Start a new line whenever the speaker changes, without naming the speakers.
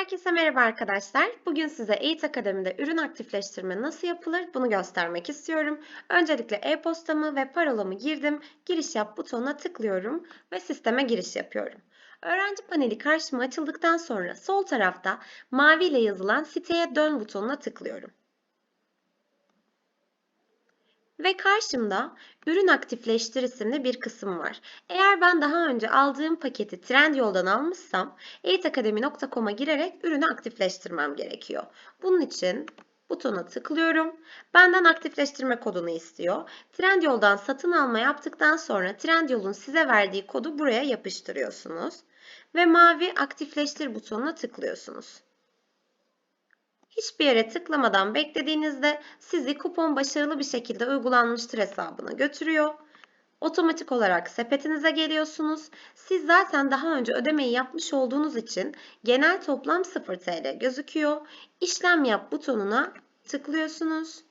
Herkese merhaba arkadaşlar. Bugün size Eğit Akademi'de ürün aktifleştirme nasıl yapılır bunu göstermek istiyorum. Öncelikle e-postamı ve parolamı girdim. Giriş yap butonuna tıklıyorum ve sisteme giriş yapıyorum. Öğrenci paneli karşıma açıldıktan sonra sol tarafta mavi ile yazılan siteye dön butonuna tıklıyorum. Ve karşımda ürün aktifleştir isimli bir kısım var. Eğer ben daha önce aldığım paketi Trendyol'dan almışsam eğitakademi.com'a girerek ürünü aktifleştirmem gerekiyor. Bunun için butona tıklıyorum. Benden aktifleştirme kodunu istiyor. Trendyol'dan satın alma yaptıktan sonra Trendyol'un size verdiği kodu buraya yapıştırıyorsunuz. Ve mavi aktifleştir butonuna tıklıyorsunuz. Hiçbir yere tıklamadan beklediğinizde sizi kupon başarılı bir şekilde uygulanmıştır hesabına götürüyor. Otomatik olarak sepetinize geliyorsunuz. Siz zaten daha önce ödemeyi yapmış olduğunuz için genel toplam 0 TL gözüküyor. İşlem yap butonuna tıklıyorsunuz.